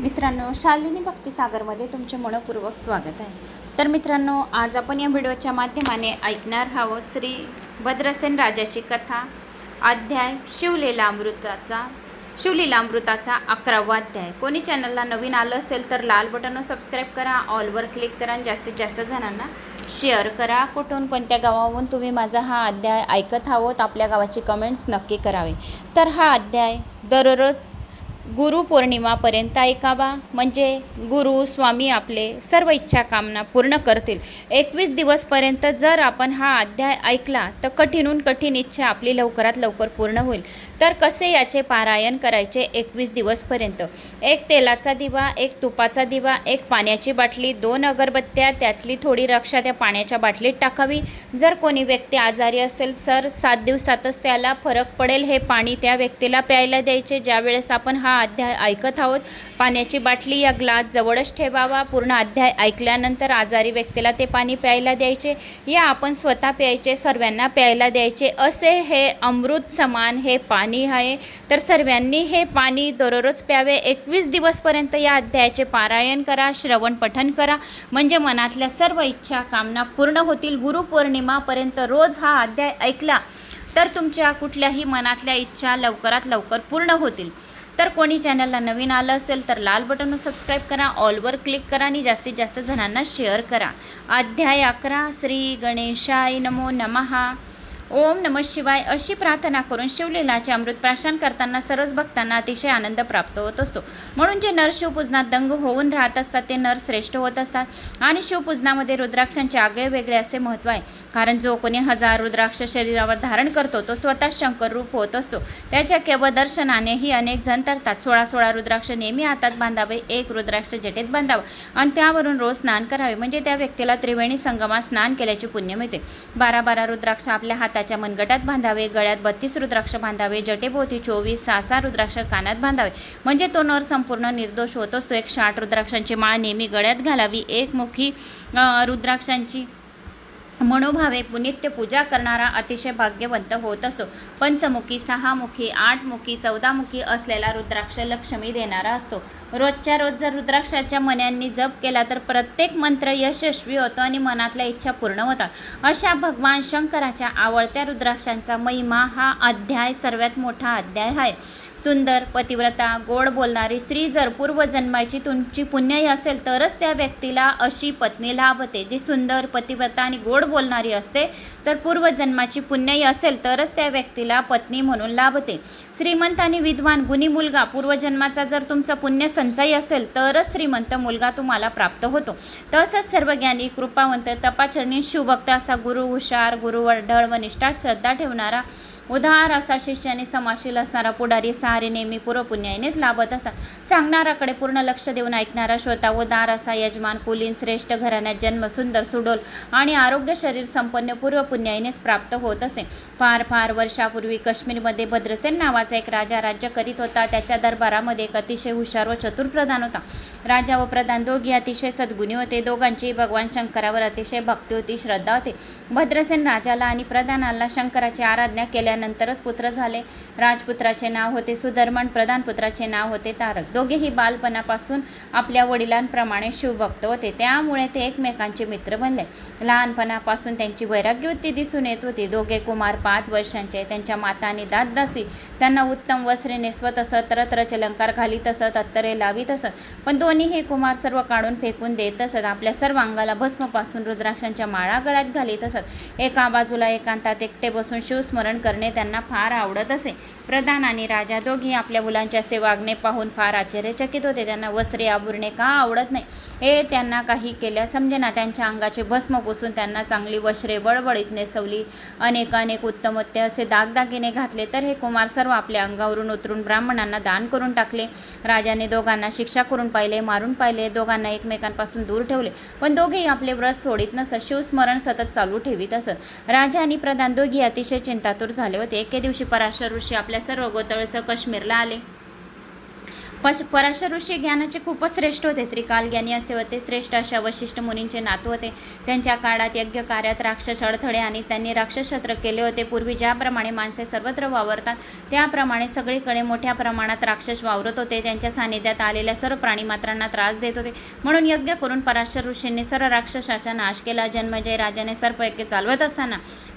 मित्रांनो शालिनी भक्तिसागरमध्ये तुमचे मनपूर्वक स्वागत आहे. तर मित्रांनो आज आपण या व्हिडिओच्या माध्यमाने ऐकणार आहोत श्री भद्रसेन राजाची कथा अध्याय शिवलीलामृताचा शिवलीलामृताचा अकरावा अध्याय. कोणी चॅनलला नवीन आलं असेल तर लाल बटनवर सबस्क्राईब करा ऑलवर क्लिक करा आणि जास्तीत जास्त जणांना शेअर करा. कुठून कोणत्या गावाहून तुम्ही माझा हा अध्याय ऐकत आहोत आपल्या गावाची कमेंट्स नक्की करावे. तर हा अध्याय दररोज गुरुपौर्णिमापर्यंत ऐकावा. म्हणजे गुरु स्वामी आपले सर्व इच्छा कामना पूर्ण करतील. एकवीस दिवसपर्यंत जर आपण हा अध्याय ऐकला तर कठीणून कठीण इच्छा आपली लवकरात लवकर पूर्ण होईल. तर कसे याचे पारायण करायचे एकवीस दिवसपर्यंत? एक तेलाचा दिवा एक तुपाचा दिवा एक पाण्याची बाटली दोन अगरबत्त्या त्यातली थोडी रक्षा त्या पाण्याच्या बाटलीत टाकावी. जर कोणी व्यक्ती आजारी असेल तर सात दिवसातच त्याला फरक पडेल हे पाणी त्या व्यक्तीला प्यायला द्यायचे. ज्यावेळेस आपण हा अध्याय ऐकत आहोत. पाण्याची बाटली या ग्लास जवळच ठेवावा. पूर्ण अध्याय ऐकल्यानंतर आजारी व्यक्तीला ते पाणी प्यायला द्यायचे. या आपण स्वतः प्यायचे सर्वांना प्यायला द्यायचे. असे हे अमृत समान हे पाणी आहे. तर सर्वांनी हे पाणी दररोज प्यावे. एकवीस दिवसपर्यंत या अध्यायाचे पारायण करा श्रवण पठन करा. म्हणजे मनातल्या सर्व इच्छा कामना पूर्ण होतील. गुरुपौर्णिमापर्यंत रोज हा अध्याय ऐकला तर तुमच्या कुठल्याही मनातल्या इच्छा लवकरात लवकर पूर्ण होतील. तर कोणी चॅनलला नवीन आलं असेल तर लाल बटनवर सबस्क्राईब करा ऑलवर क्लिक करा आणि जास्तीत जास्त जणांना शेअर करा. अध्याय अकरा श्री गणेशाय नमो नमहा ओम नम शिवाय अशी प्रार्थना करून शिवलीलाचे अमृत प्राशन करताना सर्वच भक्तांना अतिशय आनंद प्राप्त होत असतो. म्हणून जे नर शिवपूजनात दंग होऊन राहत असतात ते नर श्रेष्ठ होत असतात. आणि शिवपूजनामध्ये रुद्राक्षांचे आगळे वेगळे असे महत्त्व आहे. कारण जो कोणी हजार रुद्राक्ष शरीरावर धारण करतो तो स्वतः शंकर रूप होत असतो. त्याच्या केवळ दर्शनानेही अनेक जण तरतात. सोळा सोळा रुद्राक्ष नेहमी हातात बांधावे एक रुद्राक्ष जटेत बांधावं. आणि त्यावरून रोज स्नान करावे. म्हणजे त्या व्यक्तीला त्रिवेणी संगमात स्नान केल्याचे पुण्य मिळते. बारा बारा रुद्राक्ष आपल्या हातात हाताच्या मनगटात बांधावे गळ्यात बत्तीस रुद्राक्ष बांधावे जटेभोवती चोवीस सहा सहा रुद्राक्ष कानात बांधावे. म्हणजे तो नर संपूर्ण निर्दोष होत असतो. एक साठ रुद्राक्षांची माळ नेहमी गळ्यात घालावी. एक मुखी रुद्राक्षांची मनोभावे पुनित्य पूजा करणारा अतिशय भाग्यवंत होत असतो पंचमुखी सहामुखी आठमुखी चौदामुखी असलेला रुद्राक्ष लक्ष्मी देणारा असतो. रोजच्या रोज जर रुद्राक्षाच्या मन्यांनी जप केला तर प्रत्येक मंत्र यशस्वी होतो आणि मनातल्या इच्छा पूर्ण होतात. अशा भगवान शंकराच्या आवडत्या रुद्राक्षांचा महिमा हा अध्याय सर्वात मोठा अध्याय आहे. सुंदर पतिव्रता गोड बोलणारी स्त्री जर पूर्वजन्माची तुमची पुण्यही असेल तरच त्या व्यक्तीला अशी पत्नी लाभते. जी सुंदर पतिव्रता आणि गोड बोलणारी असते तर पूर्वजन्माची पुण्यही असेल तरच त्या व्यक्तीला पत्नी म्हणून लाभते. श्रीमंत आणि विद्वान गुणी मुलगा पूर्वजन्माचा जर तुमचा पुण्य संचयी असेल तरच श्रीमंत मुलगा तुम्हाला प्राप्त होतो. तसंच सर्व ज्ञानी कृपावंत तपाचरणी शिवभक्त असा गुरु हुशार गुरुवर ढळ व निष्ठात श्रद्धा ठेवणारा उदार असा शिष्य आणि समाशील असणारा पुढारी सहारे नेहमी पूर्वपुण्यानेच लाभत असा. सांगणाराकडे पूर्ण लक्ष देऊन ऐकणारा श्रोता उदार असा यजमान कुलीन श्रेष्ठ घराण्यात जन्म सुंदर सुडोल आणि आरोग्य शरीर संपन्न पूर्वपुण्यानेच प्राप्त होत असे. फार फार वर्षापूर्वी काश्मीरमध्ये भद्रसेन नावाचा एक राजा राज्य करीत होता. त्याच्या दरबारामध्ये एक अतिशय हुशार व चतुर प्रधान होता. राजा व प्रधान दोघी अतिशय सद्गुणी होते. दोघांची भगवान शंकरावर अतिशय भक्ती होती श्रद्धा होती. भद्रसेन राजाला आणि प्रधानाला शंकराची आराधना केल्या त्यानंतरच पुत्र झाले. राजपुत्राचे नाव होते सुधर्मन प्रधानपुत्राचे नाव होते तारक. दोघेही बालपणापासून आपल्या वडिलांप्रमाणे शिवभक्त होते. त्यामुळे ते एकमेकांचे मित्र बनले. लहानपणापासून त्यांची वैराग्यवृत्ती दिसून येत होती. दोघे कुमार पाच वर्षांचे त्यांच्या माता आणि दासदासी त्यांना उत्तम वस्त्रे नेसवत असत तरतरचे अलंकार घालीत असत अत्तरे लावीत असत. पण दोन्हीही कुमार सर्व काढून फेकून देत असत. आपल्या सर्व अंगाला भस्मपासून रुद्राक्षांच्या माळा गळ्यात घालीत असत. एका बाजूला एकांतात एकटे बसून शिवस्मरण करणे त्यांना फार आवडत असे. प्रधान आणि राजा दोघी आपल्या मुलांच्या सेवागणे पाहून फार आश्चर्यचकित होते. त्यांना वस्त्रे आबुरणे का आवडत नाही? हे त्यांना काही केल्या समजेना. त्यांच्या अंगाचे भस्म पुसून त्यांना चांगली वस्त्रे बळबळीत नेसवली. अनेक अनेक उत्तमोत्ते असे दागदागिने घातले. तर हे कुमार सर्व आपल्या अंगावरून उतरून ब्राह्मणांना दान करून टाकले. राजाने दोघांना शिक्षा करून पाहिले मारून पाहिले. दोघांना एकमेकांपासून दूर ठेवले. पण दोघेही आपले व्रत सोडित नसत. शिवस्मरण सतत चालू ठेवीत असत. राजा आणि प्रधान दोघी अतिशय चिंतातूर झाले होते. एके दिवशी पराशर ऋषी आपल्या सर्व गोतळसह काश्मीरला आले. पश पराशर ऋषी ज्ञानाचे खूपच श्रेष्ठ होते. त्रिकाल ज्ञानी असे होते. श्रेष्ठ अशा वशिष्ठ मुनींचे नातू होते. त्यांच्या काळात यज्ञ कार्यात राक्षस अडथळे आणि त्यांनी राक्षसत्र केले होते. पूर्वी ज्याप्रमाणे माणसे सर्वत्र वावरतात त्याप्रमाणे सगळीकडे मोठ्या प्रमाणात राक्षस वावरत होते. त्यांच्या सानिध्यात आलेल्या सर्व प्राणीमात्रांना त्रास देत होते. म्हणून यज्ञ करून पराशर ऋषींनी सर्व राक्षसाचा नाश केला. जन्मजय राजाने सर्पयज्ञ चालवत असताना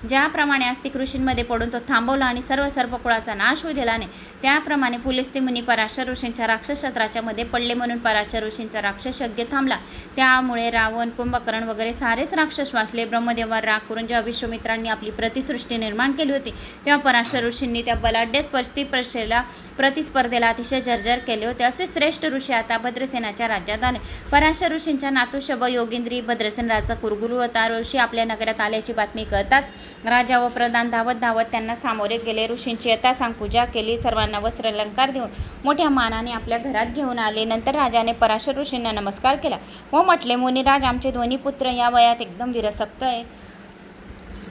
ज्याप्रमाणे आस्तिक ऋषींमध्ये पडून तो थांबवला आणि सर्व सर्पकुळाचा नाश होऊ दिला नाही त्याप्रमाणे पुलिस्ती मुनी पराशर ऋषींच्या राक्षसत्राच्या मध्ये पडले म्हणून पराशर ऋषींचा राक्षस यज्ञ थांबला. त्यामुळे रावण कुंभकर्ण वगैरे सारेच राक्षस वाचले. ब्रह्मदेवावर राग करून जेव्हा विश्वमित्रांनी आपली प्रतिसृष्टी निर्माण केली होती तेव्हा पराशर ऋषींनी त्या बलाढ्य प्रतिस्पर्शेला प्रतिस्पर्धेला अतिशय जर्जर केले होते. असे श्रेष्ठ ऋषी आता भद्रसेनाच्या राज्यात आले. पराशर ऋषींच्या नातू शब योगेंद्री भद्रसेन राजा कुरगुरू होता. ऋषी आपल्या नगरात आल्याची बातमी कळताच राजा व प्रधान धावत धावत त्यांना सामोरे गेले. ऋषींची यथासांग पूजा केली. सर्वांना वस्त्र अलंकार देऊन मोठ्या मानाने आपल्या घरात घेऊन आले. नंतर राजाने पराशर ऋषींना नमस्कार केला. व म्हटले मुनिराज आमचे दोन्ही पुत्र या वयात एकदम विरसक्त आहे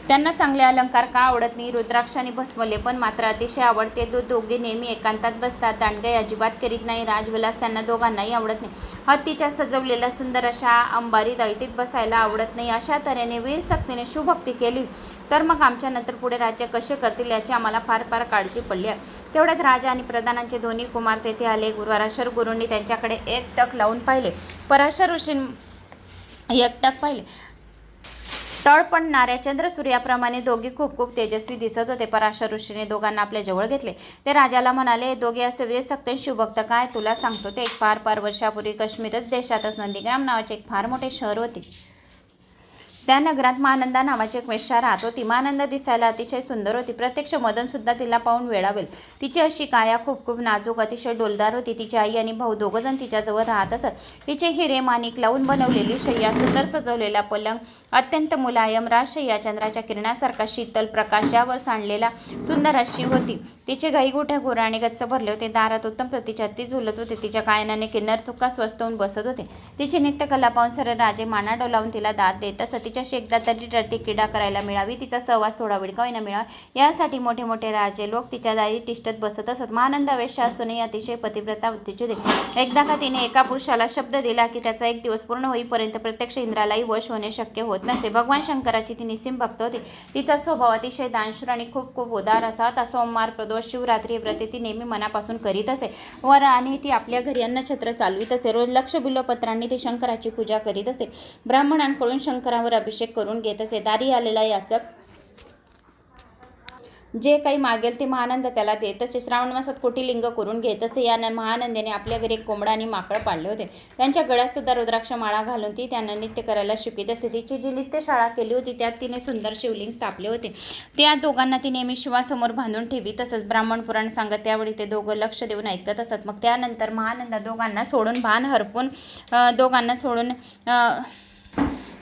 त्यांना चांगले अलंकार का आवडत नाही? रुद्राक्ष आणि भस्मले पण मात्र अतिशय आवडते. दो दोघे नेहमी एकांतात बसतात. दांडगाई अजिबात करीत नाही. राजविलास त्यांना दोघांनाही आवडत नाही. हत्तीच्या सजवलेल्या सुंदर अशा अंबारी दैटीत बसायला आवडत नाही. अशा तऱ्हेने वीर सक्तीने शुभक्ती केली. तर मग आमच्यानंतर पुढे राज्य कसे करतील याची आम्हाला फार फार काळजी पडली आहे. तेवढ्यात राजा आणि प्रधानांचे दोन्ही कुमार तेथे आले. गुरुवाराशर गुरूंनी त्यांच्याकडे एक टक लावून पाहिले. पराशर ऋषीं एक टक पाहिले. तळपणणाऱ्या चंद्रसूर्याप्रमाणे दोघे खूप खूप तेजस्वी दिसत होते. पराशर ऋषीने दोघांना आपल्या जवळ घेतले. ते राजाला म्हणाले दोघे असे वीर सक्त शिवभक्त काय? तुला सांगतो ते एक फार फार वर्षापूर्वी काश्मीरच देशातच नंदीग्राम नावाचे एक फार मोठे शहर होते. त्या नगरात महानंदा नावाची एक वेश्या राहत. होती महानंदा दिसायला अतिशय सुंदर होती. प्रत्यक्ष मदनसुद्धा तिला पाहून वेळावेल तिची अशी काया खूप खूप नाजूक अतिशय डोलदार होती. तिची आई आणि भाऊ दोघंजण तिच्याजवळ राहत असत. तिचे हिरे माणिक लावून बनवलेली शय्या सुंदर सजवलेला पलंग अत्यंत मुलायम राजशय्या चंद्राच्या किरणासारखा शीतल प्रकाश यावर सांडलेला सुंदर अशी होती. तिचे गाईगोठ्या गोराने गच्च भरले होते. दारात उत्तम प्रतीचे हत्ती झुलत होते. तिच्या कायनाने किन्नर तुका स्वस्त होऊन बसत होते. तिची नित्यकला पाहून सर राजे माना डोलावून तिला दाद देत असत. तिच्याशी एकदा तरी टरती क्रीडा करायला मिळावी तिचा सहवास थोडा वेळ का होईना मिळावा? यासाठी मोठे मोठे राजे लोक तिच्या दारी तिष्ठत बसत असत. महानंद वेश्या असूनही अतिशय पतिव्रता वृत्तीची होती. एकदा का तिने एका पुरुषाला शब्द दिला की त्याचा एक दिवस पूर्ण होईपर्यंत प्रत्यक्ष इंद्रालाही वश होणे शक्य होत नसे. भगवान शंकराची ती निसीम भक्त होती. तिचा स्वभाव अतिशय दानशूर आणि खूप खूप उदार असा होता. सोमवार प्रदोष शिवरात्री व्रते ती नेहमी मनापासून करीत असे. वर आणि ती आपल्या घरी अन्नछत्र चालवीत असे. रोज लक्ष बिल्वपत्रांनी ती शंकराची पूजा करीत असे. ब्राह्मणांकडून शंकरावर अभिषेक करून घेत असे. दारी आलेला याचक जे काही मागेल ते महानंद त्याला देत असे. श्रावण मासात कोटी लिंग करून घेत असे. या महानंदेने आपल्या घरी एक कोंबडा आणि माकड पाळले होते. त्यांच्या गळ्यातसुद्धा रुद्राक्ष माळा घालून ती त्यांना नित्य करायला शिकवित असे. तिची जी नित्यशाळा केली होती त्यात तिने सुंदर शिवलिंग स्थापले होते. त्या दोघांना ती नेहमी शिवासमोर बांधून ठेवी तसंच ब्राह्मण पुराण सांगत त्यावेळी ते दोघं लक्ष देऊन ऐकत असत. मग त्यानंतर महानंदा दोघांना सोडून भान हरपून दोघांना सोडून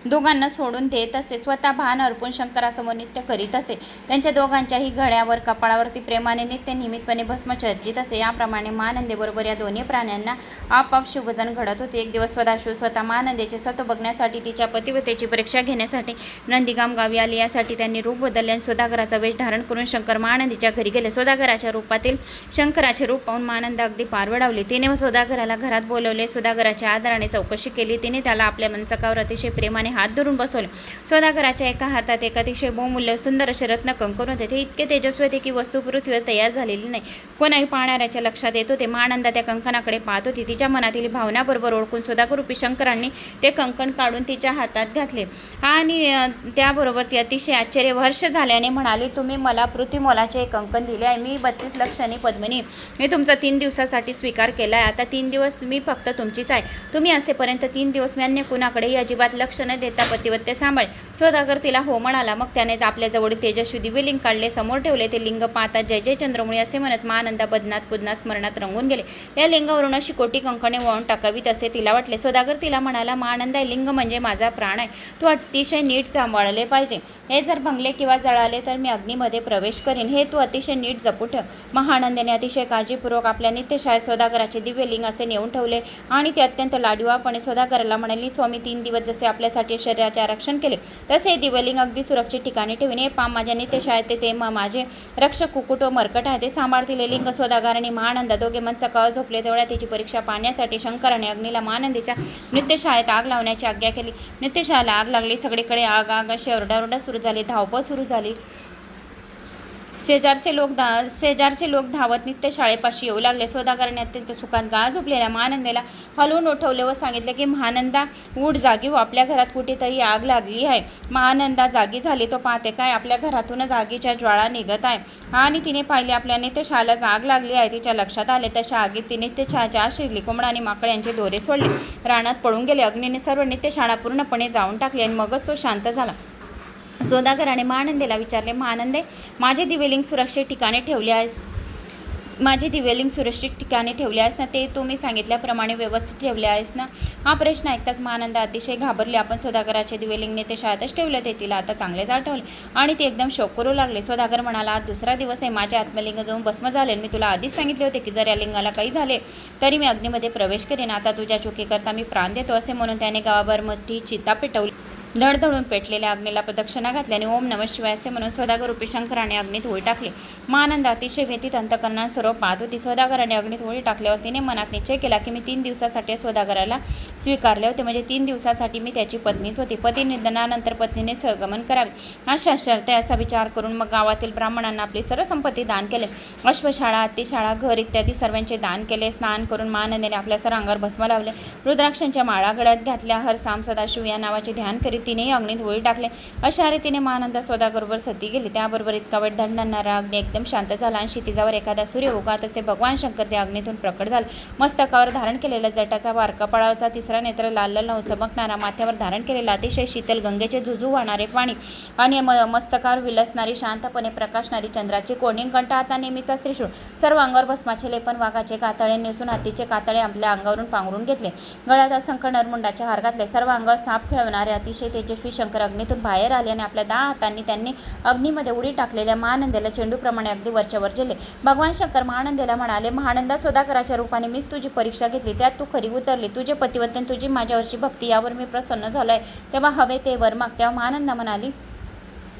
दोघांना सोडून देत असे. स्वतः भान अर्पून शंकरासमोर नित्य करीत असे. त्यांच्या दोघांच्याही गळ्यावर कपाळावरती प्रेमाने नित्य नियमितपणे भस्म चर्चित असे. याप्रमाणे महानंदेबरोबर या दोन्ही प्राण्यांना आपाप शुभजन घडत होते. एक दिवस सदाशिव स्वतः महानंदेचे सत बघण्यासाठी तिच्या पतिवतेची परीक्षा घेण्यासाठी नंदीगाम गावी आली. यासाठी त्यांनी रूप बदलले आणि स्वदागराचा वेश धारण करून शंकर महानंदीच्या घरी गेले. स्वदागराच्या रूपातील शंकराचे रूप पाहून महानंद अगदी पारवडावली तिने स्वदागराला घरात बोलवले. स्वदागराच्या आदराने चौकशी केली. तिने त्याला आपल्या मनचकावर अतिशय प्रेमाने हात धरून बसवले. स्वदागराच्या एका हातात एक अतिशय बहुमूल्य सुंदर असे रत्न कंकण होते ते इतके तेजस्वी होते की वस्तू पृथ्वीवर तयार झालेली नाही. कोणाही पाहणाऱ्याच्या लक्षात येत होते महानंदा त्या कंकणाकडे पाहत होती. तिच्या मनातील भावनाबरोबर ओळखून स्वदागरूपी शंकरांनी ते कंकण काढून तिच्या हातात घातले. आणि त्याबरोबर ती अतिशय आश्चर्यवर्ष झाल्याने म्हणाली तुम्ही मला पृथ्वीमोलाचे एक कंकण दिले आहे. मी बत्तीस लक्षांनी पद्मिनी. मी तुमचा तीन दिवसासाठी स्वीकार केला आहे आता तीन दिवस मी फक्त तुमचीच आहे. तुम्ही असेपर्यंत तीन दिवस मी अन्य कुणाकडेही अजिबात लक्ष न देता पतिवत्य सांभाळ. स्वदागर तिला हो म्हणाला मग त्याने आपल्या जवळील तेजस्वी दिव्यलिंग काढले. समोर ठेवले ते लिंग पाहता जय जय चंद्रमुळी असे म्हणत महानंदा बदनात पुदनात स्मरणात रंगून गेले. या लिंगावरून अशी कोटी कंकणे वळून टाकावीत असे तिला वाटले. स्वदागर तिला म्हणाला महानंदा लिंग म्हणजे माझा प्राण आहे. तू अतिशय नीट सांभाळले पाहिजे. हे जर भंगले किंवा जळाले तर मी अग्नीमध्ये प्रवेश करीन. हे तू अतिशय नीट जपू ठेव. महानंदाने अतिशय काळजीपूर्वक आपल्या नित्यशाळेत स्वदागराचे दिव्य लिंग असे नेऊन ठेवले आणि ते अत्यंत लाडीवापणे स्वदागराला म्हणाली स्वामी तीन दिवस जसे आपल्यासाठी करण्यासाठी शरीराचे आरक्षण केले. तसे दिवलिंग अगदी सुरक्षित ठिकाणी ठेवणे पाम माझ्या नित्यशाळेत ते- ते माझे रक्षक कुकुट व मरकट आहे ते सांभाळतील. लिंग सोदागार आणि महानंद दोघे मंचकावर झोपले तेवढ्या तिची परीक्षा पाहण्यासाठी शंकराने अग्नीला महानंदीच्या नृत्यशाळेत आग लावण्याची आज्ञा केली. नृत्यशाळेला आग लागली सगळीकडे आग आग अशी ओरडाओरडा सुरू झाली धावपळ सुरू झाली. शेजारचे लोक धा शेजारचे लोक धावत नित्य शाळेपाशी येऊ लागले. सोदागराने अत्यंत सुखात गाळ झोपलेल्या महानंदेला हलवून उठवले व सांगितले की महानंदा उठ जागी व आपल्या घरात कुठेतरी आग लागली आहे. महानंदा जागी झाली तो पाहते काय? आपल्या घरातूनच आगीच्या ज्वाळा निघत आहे. आणि तिने पाहिले आपल्या नित्यशाळेलाच आग लागली आहे. तिच्या लक्षात आले तशा आगीत ती नित्यशाच्या शिरली कोंबडा आणि माकड्यांचे दोरे सोडले. रानात पळून गेले. अग्नीने सर्व नित्यशाळा पूर्णपणे जाऊन टाकली आणि मगच तो शांत झाला. सोदागराने महानंदेला विचारले महानंदे माझे दिवेलिंग सुरक्षित ठिकाणी ठेवले आहेस. माझे दिवेलिंग सुरक्षित ठिकाणी ठेवले आहेस ना ते तुम्ही सांगितल्याप्रमाणे व्यवस्थित ठेवले आहेस ना? हा प्रश्न ऐकताच महानंद अतिशय घाबरले. आपण सोदागराचे दिवेलिंग ते शाळेतच ठेवले ते तिला आता चांगलेच आठवले आणि ते एकदम शोक करू लागले. सोदागर म्हणाला आज दुसरा दिवस आहे. माझे आत्मलिंग जाऊन भस्म झाले मी तुला आधीच सांगितले होते की जर या लिंगाला काही झाले तरी मी अग्नीमध्ये प्रवेश करेन. आता तुझ्या चुकीकरता मी प्राण देतो असे म्हणून त्याने गावाभर मोठी चिता पेटवली. धडधडून पेटलेल्या अग्नीला प्रदक्षिणा घातल्याने ओम नम शिवाय असे म्हणून स्वदागर रूपी शंकराने अग्नीत होळी टाकली. महानंद अतिशय व्यतीत अंतकरणात सर्व पाहत होती. स्वदागराने अग्नीत होळी टाकल्यावर तिने मनात निश्चय केला की मी तीन दिवसासाठी सौदागराला स्वदागराला स्वीकारले होते. म्हणजे तीन दिवसासाठी मी त्याची पत्नीच होती. पती निधनानंतर पत्नीने सहगमन करावे. अशा शर्ते असा विचार करून मग गावातील ब्राह्मणांना आपली सर्व संपत्ती दान केले. अश्वशाळा अतिशाळा घर इत्यादी सर्वांचे दान केले. स्नान करून महानंदेने आपल्या सर्वांगावर भस्म लावले. रुद्राक्षांच्या माळा गळ्यात घातल्या. हर साम सदाशिव या नावाचे ध्यान करीत तिनेही अग्नीत होळी टाकले. अशा रीतीने महानंदा स्वतःबरोबर सती गेली. त्याबरोबर इतका वेळ दंडणारा अग्नी एकदम शांत झाला आणि क्षितिजावर एखादा सूर्य उगा तसे भगवान शंकर त्या अग्नीतून प्रकट झाले. मस्तकावर धारण केलेला जटाचा वार कपाळाचा तिसरा नेत्र लाल लाल नऊ चमकणारा माथ्यावर धारण केलेला अतिशय शीतल गंगेचे झुजू वाहणारे पाणी आणि म मस्तकावर विलसणारी शांतपणे प्रकाशणारी चंद्राची कोणी कंठ आता नेहमीचा त्रिशूळ. सर्व अंगावर भस्माचे लेपन वाघाचे कातळे नेसून हातीचे कातळे आपल्या अंगावरून पांघरून घेतले. गळ्यात असंख्य नरमुंडाच्या हार घातले. सर्व अंगावर साप खेळवणारे अतिशय तेजस्वी शंकर अग्नीतून बाहेर आले आणि आपल्या दहा हातांनी त्यांनी अग्नीमध्ये उडी टाकलेल्या महानंदेला चेंडूप्रमाणे अगदी वरच्यावर जेले भगवान शंकर महानंदेला म्हणाले महानंदा सोदाकराच्या रूपाने मीच तुझी परीक्षा घेतली. त्यात तू खरी उतरली. तुझे पतिवत्न तुझी माझ्यावरची भक्ती यावर मी प्रसन्न झालो आहे तेव्हा हवे ते वर माग. तेव्हा महानंदा म्हणाली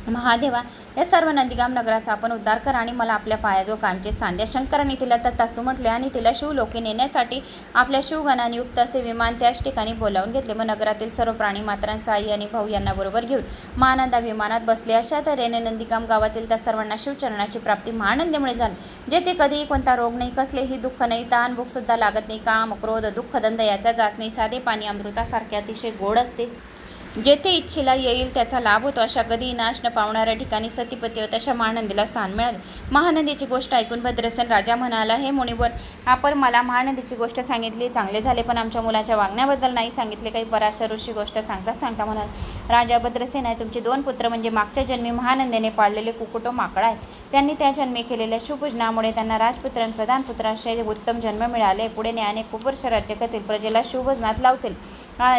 महादेवा या सर्व नंदीगाम नगराचा आपण उद्धार कर आणि मला आपल्या पायाजवळ कामचे स्थान द्या. शंकराने तिला तर म्हटले आणि तिला शिवलोके नेण्यासाठी आपल्या शिवगणाने युक्त असे विमान त्याच ठिकाणी बोलावून घेतले. मग नगरातील सर्व प्राणी मात्रांचा आई आणि भाऊ यांना बरोबर घेऊन महानंदा विमानात बसले. अशा तऱ्हेने नंदीगाम गावातील त्या सर्वांना शिवचरणाची प्राप्ती महानंदेमुळे झाली. जेथे कधीही कोणता रोग नाही कसलेही दुःख नाही तहान भूकसुद्धा लागत नाही. काम क्रोध दुःखदंद याच्या जात नाही. साधे पाणी अमृतासारखे अतिशय गोड असते. जेथे इच्छेला येईल त्याचा लाभ होतो. अशा कधी नाश न पावणाऱ्या ठिकाणी सतीपती व तशा महानंदीला स्थान मिळाले. महानंदीची गोष्ट ऐकून भद्रसेन राजा म्हणाला हे मुनिवर आपण मला महानंदीची गोष्ट सांगितली चांगले झाले पण आमच्या मुलाच्या वागण्याबद्दल नाही सांगितले काही पराशर ऋषी गोष्ट सांगता सांगता म्हणाल राजा भद्रसेन आहे तुमचे दोन पुत्र म्हणजे मागच्या जन्मी महानंदेने पाळलेले कुकुटो माकडा आहेत. त्यांनी त्या जन्मी केलेल्या शुभजनामुळे त्यांना राजपुत्र आणि प्रधान असे उत्तम जन्म मिळाले. पुढे न्यायाने खूप वर्ष राज्य करतील प्रजेला शुभजनात लावतील.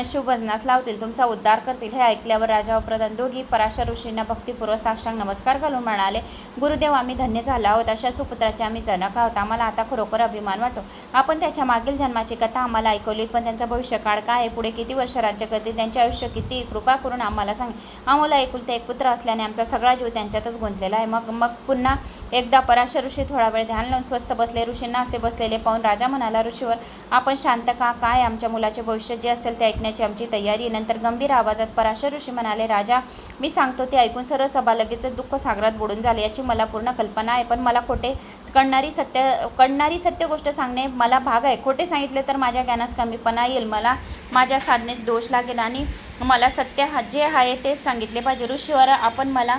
शुभजनास लावतील. तुमचा उद्धार करतील हे ऐकल्यावर राजा व प्रधान दोघी पराशर ऋषींना भक्तिपूर्वक साक्षांग नमस्कार घालून म्हणाले गुरुदेव आम्ही धन्य झाला आहोत. अशा सुपुत्राचे आम्ही जनक आहोत. आम्हाला आता खरोखर अभिमान वाटतो. आपण त्याच्या मागील जन्माची कथा आम्हाला ऐकवली पण त्यांचा भविष्यकाळ काय आहे? पुढे किती वर्ष राज्य करतील? त्यांचे आयुष्य किती? कृपा करून आम्हाला सांग. आम्हाला एकुलते एक पुत्र असल्याने आमचा सगळा जीव त्यांच्यातच गुंतलेला आहे. मग मग पुन्हा एकदा पराशर ऋषी थोडा वेळ ध्यान लावून स्वस्त बसले. ऋषींना असे बसलेले पाहून राजा म्हणाला ऋषीवर आपण शांत का? काय आमच्या मुलाचे भविष्य जे असेल ते ऐकण्याची आमची तयारी नंतर गंभीर आवाज आवाजात पराशर ऋषी म्हणाले राजा मी सांगतो ते ऐकून सर्व सभा लगेच दुःख सागरात बुडून झाले याची मला पूर्ण कल्पना आहे. पण मला खोटे कळणारी सत्य कळणारी सत्य गोष्ट सांगणे मला भाग आहे. खोटे सांगितले तर माझ्या ज्ञानास कमीपणा येईल. मला माझ्या साधनेत दोष लागेल आणि मला सत्य हा- जे आहे ते सांगितले पाहिजे. ऋषीवर आपण मला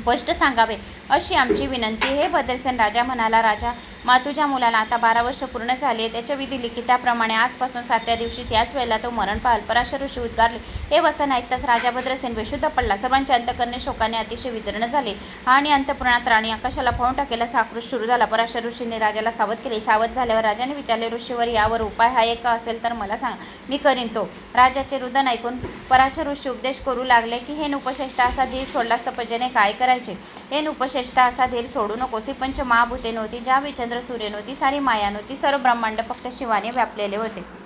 स्पष्ट सांगावे अशी आमची विनंती हे भद्रसेन राजा म्हणाला राजा मातूच्या मुलाला आता बारा वर्ष पूर्ण झाली त्याच्या विधी लिखिताप्रमाणे आजपासून सातव्या दिवशी त्याच वेळेला तो मरण पाहाल. पराशर ऋषी उद्गारले. हे वचन ऐकताच राजा भद्रसेन बेशुद्ध पडला. सर्वांचे अंतकरणे शोकाने अतिशय विदीर्ण झाले. आणि अंतपुराणात राणी आकाशाला पाहून टाकेला साकृष सुरू झाला. पराशर ऋषीने राजाला सावध केले. सावध झाल्यावर राजाने विचारले ऋषीवर यावर उपाय हा एक असेल तर मला सांग. मी करीन तो. राजाचे रुदन ऐकून पराशर ऋषी उपदेश करू लागले की हे नुपश्रेष्ठ असा धीर सोडला सपजेने काय करायचे? हे नुपश्रेष्ठ असा धीर सोडू नकोसी. पंच महाभूते नव्हती ज्या विचंद्र चंद्र सूर्य नव्हती सारी माया नव्हती सर्व ब्रह्मांड फक्त शिवाने व्यापलेले होते.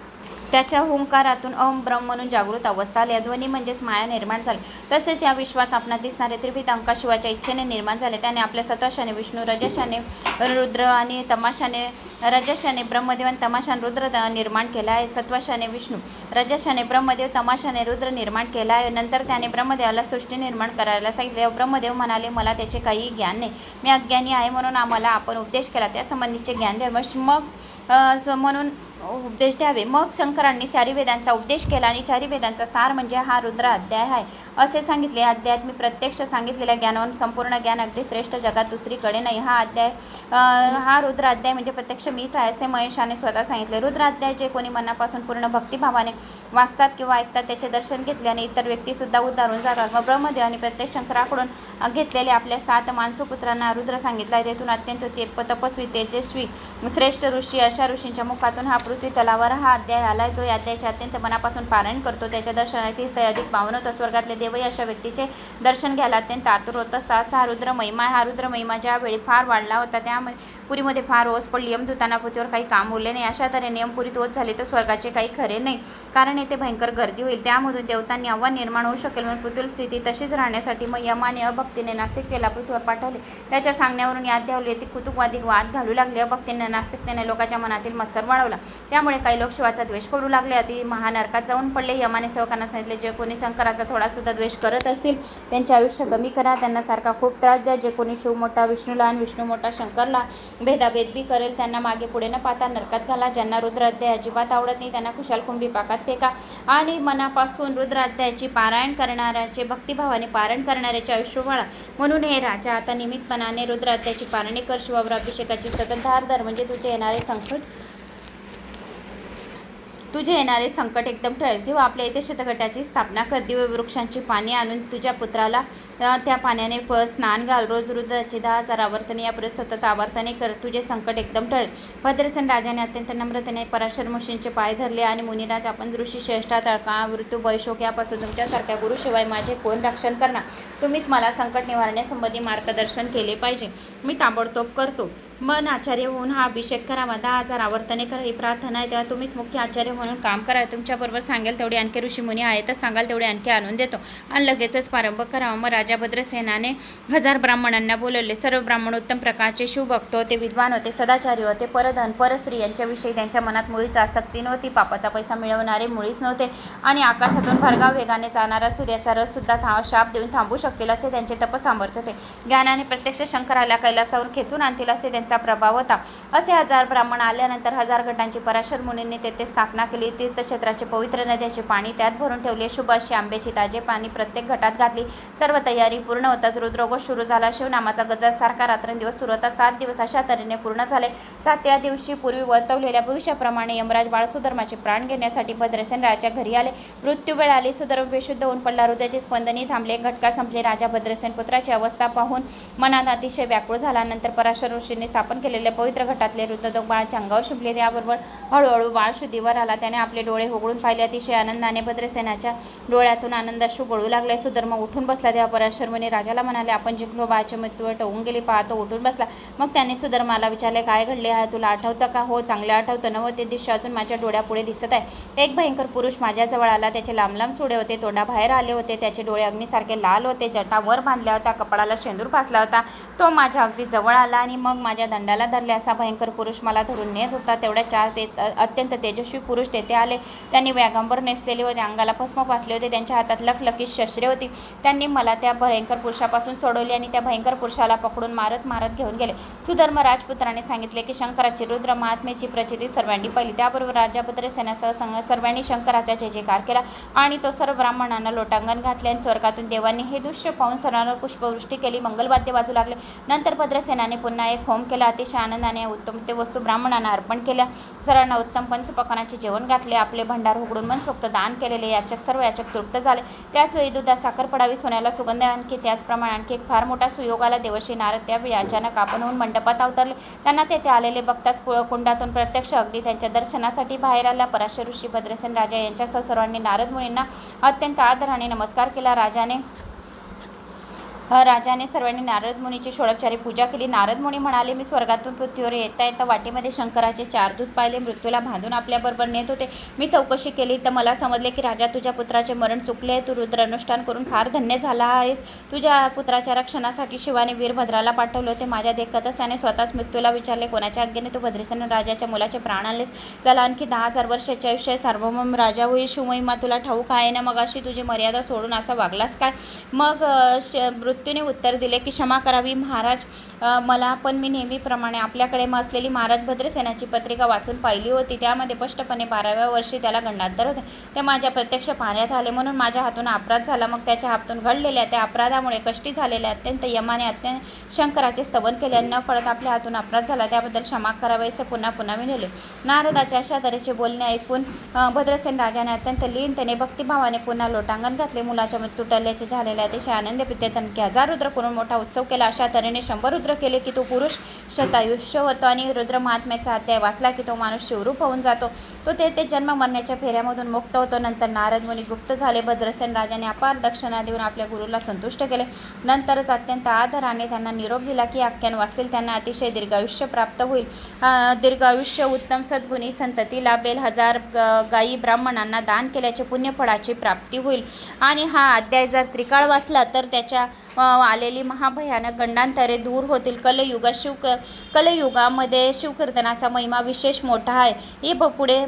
त्याच्या हुंकारातून अहम ब्रह्म म्हणून जागृत अवस्था आली. ध्वनी म्हणजेच माया निर्माण झाली. तसेच या विश्वात आपणात दिसणारे त्रिविध अंका शिवाच्या इच्छेने निर्माण झाले. त्याने आपल्या सतशाने विष्णू रजशाने रुद्र आणि तमाशाने रजशाने ब्रह्मदेव आणि तमाशाने रुद्र निर्माण केला आहे. सत्वशाने विष्णू रजशाने ब्रह्मदेव तमाशाने रुद्र निर्माण केला आहे. नंतर त्याने ब्रह्मदेवाला सृष्टी निर्माण करायला सांगितले. ब्रह्मदेव म्हणाले मला त्याचे काही ज्ञान नाही. मी अज्ञानी आहे म्हणून आम्हाला आपण उपदेश केला. त्यासंबंधीचे ज्ञान द्यावे. मग अ, म्हणून हो, उपदेश द्यावे. मग शंकरांनी चारी वेदांचा उपदेश केला आणि चारी वेदांचा सार म्हणजे हा रुद्र अध्याय आहे. असे सांगितले. अध्यायात मी प्रत्यक्ष सांगितलेल्या ज्ञानावर संपूर्ण ज्ञान अगदी श्रेष्ठ जगात दुसरीकडे नाही. हा अध्याय हा रुद्र अध्याय म्हणजे प्रत्यक्ष मीच आहे असे महेशाने स्वतः सांगितले. रुद्र अध्याय जे कोणी मनापासून पूर्ण भक्तिभावाने वाचतात किंवा ऐकतात त्याचे दर्शन घेतल्याने इतर व्यक्तीसुद्धा उद्धारून जातात. मग ब्रह्मदेवाने प्रत्येक शंकराकडून घेतलेले आपल्या सात मानसुपुत्रांना रुद्र सांगितला. आहे तेथून अत्यंत ते तपस्वी तेजस्वी श्रेष्ठ ऋषी अशा ऋषींच्या मुखातून हा पृथ्वी तलावर हा अध्याय आलाय. जो या अध्यायाचे अत्यंत मनापासून पारायण करतो. त्याच्या दर्शनार्थी ते अधिक पावन होतं स्वर्गातले देवही अशा व्यक्तीचे दर्शन घ्यायला अत्यंत आतुर होत असतात. हा रुद्र महिमा हा रुद्र महिमा ज्यावेळी फार वाढला होता त्यामध्ये पुरीमध्ये फार ओस पडली. यमदूतांना पृथ्वीवर काही काम उरले नाही. अशा तऱ्हेने यमपुरीत ओस झाले तर स्वर्गाचे काही खरे नाही. कारण येथे भयंकर गर्दी होईल. त्यामधून देवतांनी आव्हान निर्माण होऊ शकेल म्हणून पृथ्वी स्थिती तशीच राहण्यासाठी मग यमाने अभक्तीने नास्तिकतेला पृथ्वीवर पाठवले. त्याच्या सांगण्यावरून याद द्यावली येथे कुतुकवादी वाद घालू लागले. अभक्तीने नास्तिकतेने लोकांच्या मनातील मत्सर वाढवला. त्यामुळे काही लोक शिवाचा द्वेष करू लागले. अति महानरकात जाऊन पडले. यमाने सेवकांना सांगितले जे कोणी शंकराचा थोडासुद्धा द्वेष करत असतील त्यांचे आयुष्य कमी करा. त्यांना सारखा खूप त्रास द्या. जे कोणी शिव मोठा विष्णूला आणि विष्णू मोठा शंकरला भेदाभेद बी करेल त्यांना मागे पुढे न पाहता नरकात घाला. ज्यांना रुद्राध्याय अजिबात आवडत नाही त्यांना खुशाल कुंभी पाकात फेका. आणि मनापासून रुद्राध्यायाची पारायण करणाऱ्याचे भक्तिभावाने पारायण करणाऱ्याचे आयुष्य वाढा. म्हणून हे राजा आता निमित्तपणाने रुद्राध्यायाची पारणे कर शिवावर अभिषेकाची सतत धार धर. म्हणजे तुझे येणारे संकट तुझे येणारे संकट एकदम टळेल किंवा आपल्या इथे शतगटाची स्थापना कर. दिव्य वृक्षांची पाने आणून तुझ्या पुत्राला त्या पाण्याने प स्नान घाल. रोज रुद्राची दहा हजार आवर्तने यापुढे सतत आवर्तने कर. तुझे संकट एकदम टळेल भद्रसेन राजाने अत्यंत नम्रतेने पराशर मुशींचे पाय धरले आणि मुनिराज आपण ऋषी श्रेष्ठा तळका मृत्यू वैशोक यापासून तुमच्यासारख्या गुरुशिवाय माझे कोण रक्षण करणार? तुम्हीच मला संकट निवारण्यासंबंधी मार्गदर्शन केले पाहिजे. मी ताबडतोब करतो. मन आचार्य होऊन हा अभिषेक करावा दहा हजार आवर्तने करा ही प्रार्थना आहे तेव्हा तुम्हीच मुख्य आचार्य म्हणून काम करा. तुमच्याबरोबर सांगेल तेवढे आणखी ऋषीमुनी आहे तर सांगाल तेवढे आणखी आणून देतो. आणि लगेचच प्रारंभ करावा. मग राजा भद्रसेनाने हजार ब्राह्मणांना बोलवले. सर्व ब्राह्मण उत्तम प्रकारचे शिवभक्त होते विद्वान होते सदाचारी होते परधन परस्त्री यांच्याविषयी त्यांच्या मनात मुळीच आसक्ती नव्हती. पापाचा पैसा मिळवणारे मुळीच नव्हते. आणि आकाशातून भरगाव वेगाने जाणारा सूर्याचा रससुद्धा था शाप देऊन थांबू शकतील असे त्यांचे तपसामर्थ्य होते. ज्ञानाने प्रत्यक्ष शंकराला कैलासावर खेचून आणतील असे त्यांचा प्रभाव होता. असे हजार ब्राह्मण आल्यानंतर हजार गटांची पराशर मुनींनी तेथे स्थापना केली. तीर्थक्षेत्राचे पवित्र नद्याचे पाणी त्यात भरून ठेवले. शुभ अशी आंब्याची ताजे पाणी प्रत्येक घटात घातली. सर्व तयारी पूर्ण होताच रुद्रोगोष सुरू झाला. शिवनामाचा गजा सारखा रात्रंदिवस सुरू होता. सात दिवस अशा तऱ्हेने पूर्ण झाले. सातव्या दिवशी पूर्वी वर्तवलेल्या भविष्याप्रमाणे यमराज बाळसुधर्माचे प्राण घेण्यासाठी भद्रसेन राजा घरी आले. मृत्यू वेळ आली सुधर्म बेशुद्ध होऊन पडला. हृदयाचे स्पंदनी थांबले. घटका संपले. राजा भद्रसेन पुत्राची अवस्था पाहून मनात अतिशय व्याकुळ झाला. नंतर पराशर ऋषींनी स्थापन केलेल्या पवित्र घटातले रुद्रदोग बाळाच्या अंगावर शिंपले. त्याबरोबर हळूहळू बाळ शुद्धीवर आला. त्याने आपले डोळे होगळून पाहिले. अतिशय आनंदाने भद्रसेनाच्या डोळ्यातून आनंदाशू गळू लागले. सुधर्म उठून बसला. तेव्हा पराशर राजाला म्हणाले आपण जिंकलो. बाळाच्या मृत्यूवर टवून गेली. पाहतो उठून बसला. मग त्याने सुधर्माला विचारले काय घडले? आहे तुला आठवतं का? हो चांगले आठवतं. नव ते दृश्य अजून माझ्या डोळ्यापुढे दिसत आहे. एक भयंकर पुरुष माझ्याजवळ आला. त्याचे लांब लांब चुडे होते. तोंडाबाहेर आले होते. त्याचे डोळे अग्नीसारखे लाल होते. जटा वर बांधल्या होत्या. कपाळाला शेंदूर फासला होता. तो माझ्या अगदी जवळ आला आणि मग माझ्या दंडाला धरले असा भयंकर पुरुष मला धरून नेत होता. तेवढ्या चार ते अत्यंत तेजस्वी पुरुष तेथे आले. त्यांनी व्यागंबर नेसलेले होते अंगाला भस्म फासले होते त्यांच्या हातात लखलखीत शस्त्रे होती. त्यांनी मला त्या भयंकर पुरुषापासून सोडवले आणि त्या भयंकर पुरुषाला पकडून मारत मारत घेऊन गेले. सुधर्म राजपुत्राने सांगितले की शंकराची रुद्र महात्म्याची प्रचिती सर्वांनी पाहिली. त्याबरोबर राजा भद्रसेनासह संघ सर्वांनी शंकराचा जय जयकार केला आणि तो सर्व ब्राह्मणांना लोटांगण घातले आणि स्वर्गातून देवांनी हे दृश्य पाहून सर्वांना पुष्पवृष्टी केली. मंगलवाद्य वाजू लागले. नंतर भद्रसेनाने पुन्हा एक होम केला. अतिशय आनंदाने उत्तम ते वस्तू ब्राह्मणांना अर्पण केल्या. सर्वांना उत्तम पंचपकनाचे जेवण घातले. आपले भंडार उघडून मनसोक्त दान केलेले याचक सर्व याचक तृप्त झाले. त्याचवेळी दुधात साखर पडावी सोन्याला सुगंध आणखी त्याचप्रमाणे आणखी एक फार मोठा सुयोगाला देवशी नारद त्यावेळी अचानक आपण होऊन मंडपात अवतरले. त्यांना तेथे आलेले बघताच पुळ- कुंडातून प्रत्यक्ष अगदी त्यांच्या दर्शनासाठी बाहेर आला. पराशर ऋषी भद्रसेन राजा यांच्यासह सर्वांनी नारद मुनींना अत्यंत आदराने नमस्कार केला. राजाने राजाने सर्वांनी नारद मुनीची षोडपचारी पूजा केली. नारद मुनी म्हणाले मी स्वर्गातून पृथ्वीवर येता येता वाटेमध्ये शंकराचे चार दूत पाहिले. मृत्यूला बांधून आपल्याबरोबर नेत होते. मी चौकशी केली. तर मला समजले की राजा तुझ्या पुत्राचे मरण चुकले. तू रुद्र अनुष्ठान करून फार धन्य झाला आहेस. तुझ्या पुत्राच्या रक्षणासाठी शिवाने वीरभद्राला पाठवले होते. माझ्या देखतच त्याने स्वतःच मृत्यूला विचारले. कोणाच्या आज्ञेने तू भद्रसेन राजाच्या मुलाचे प्राण आणलेस? त्याला आणखी दहा हजार वर्षाचे आयुष्य सार्वभौम राजा होईल शिवमहिमा तुला ठाऊक आहे ना? मग अशी तुझी मर्यादा सोडून असा वागलास काय? मग अ, श मृत्यूने उत्तर दिले की क्षमा करावी. महाराज मला पण मी नेहमीप्रमाणे आपल्याकडे मग असलेली महाराज भद्रसेनाची पत्रिका वाचून पाहिली होती. त्यामध्ये स्पष्टपणे बाराव्या वर्षी त्याला गंडांतर होते. ते माझ्या प्रत्यक्ष पाहण्यात आले म्हणून माझ्या हातून अपराध झाला. मग त्याच्या हातून घडलेल्या त्या अपराधामुळे कष्टी झालेल्या अत्यंत यमाने अत्यंत शंकराचे स्तवन केले. न कळत आपल्या हातून अपराध झाला. त्याबद्दल क्षमा करावे असे पुन्हा पुन्हा विनवले. नारदाच्या अशा तऱ्हेचे बोलणे ऐकून भद्रसेन राजाने अत्यंत लीनतेने भक्तिभावाने पुन्हा लोटांगण घातले. मुलाच्या मृत्यू टल्याचे झालेले अतिशय आनंद पिते तनके हजार रुद्र करून मोठा उत्सव केला. अशा तऱ्हेने शंभर रुद्र केले की तो पुरुष शतायुष्य होतो आणि रुद्र महात्म्याचा अध्याय वाचला की तो माणूस शिवरूप होऊन जातो. तो ते ते जन्म मरण्याच्या फेऱ्यामधून मुक्त होतो. नंतर नारद मुनी गुप्त झाले. भद्रसेन राजाने अपार दक्षिणा देऊन आपल्या गुरुला संतुष्ट केले. नंतरच अत्यंत आदराने त्यांना निरोप दिला की आख्यान वाचतील. त्यांना अतिशय दीर्घायुष्य प्राप्त होईल. दीर्घायुष्य उत्तम सद्गुणी संतती लाभेल. हजार ग- गायी ब्राह्मणांना दान केल्याचे पुण्यफळाची प्राप्ती होईल. आणि हा अध्याय जर त्रिकाळ वाचला तर त्याच्या आलेली महाभयानक गंडांतरे दूर होतील. कलयुगात शिव कलयुगामध्ये शिवकीर्तनाचा महिमा विशेष मोठा आहे. हे पुढे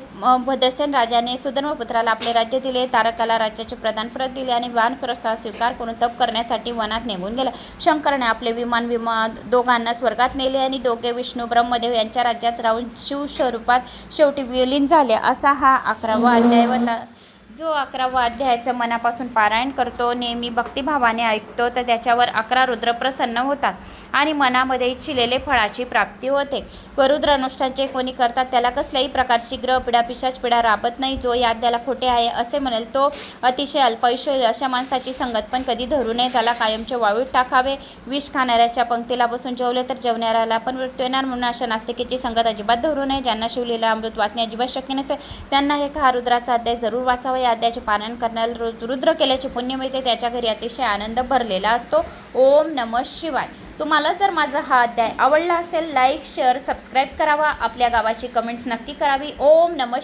भदसेन राजाने सुधर्मपुत्राला आपले राज्य दिले. तारकाला राज्याचे प्रधानपद दिले आणि वानप्रसाद स्वीकार करून तप करण्यासाठी वनात निघून गेला. शंकराने आपले विमान विमान दोघांना स्वर्गात नेले आणि दोघे विष्णू ब्रह्मदेव यांच्या राज्यात राहून शिवस्वरूपात शेवटी विलीन झाले. असा हा अकरावा अध्याय होता. जो अकरावा अध्यायाचं मनापासून पारायण करतो नेहमी भक्तिभावाने ऐकतो तर त्याच्यावर अकरा रुद्र प्रसन्न होतात आणि मनामध्ये इच्छिलेले फळाची प्राप्ती होते. गरुद्र अनुष्ठान जे कोणी करतात त्याला कसल्याही प्रकारची ग्रह पिढा पिशाच पिढा राबत नाही. जो या त्याला खोटे आहे असे म्हणेल तो अतिशय अल्पायुष्य अशा माणसाची संगत पण कधी धरू नये. त्याला कायमचे वाळूत टाकावे. विष खाणाऱ्याच्या पंक्तीला बसून जेवले तर जेवणाऱ्याला पण मृत्यू येणार. म्हणून अशा नास्तिकेची संगत अजिबात धरू नये. ज्यांना शिवलेला अमृत वाचणे अजिबात शक्य नसेल त्यांना हे हा रुद्राचा अध्याय जरूर वाचावा. याद्याचे पालन करण्याला रु- रुद्र केल्याचे पुण्य मिळते. त्याच्या घरी अतिशय आनंद भरलेला असतो. ओम नम शिवाय. तुम्हाला जर माझा हा अध्याय आवडला असेल लाईक शेअर सबस्क्राईब करावा. आपल्या गावाची कमेंट्स नक्की करावी. ओम नम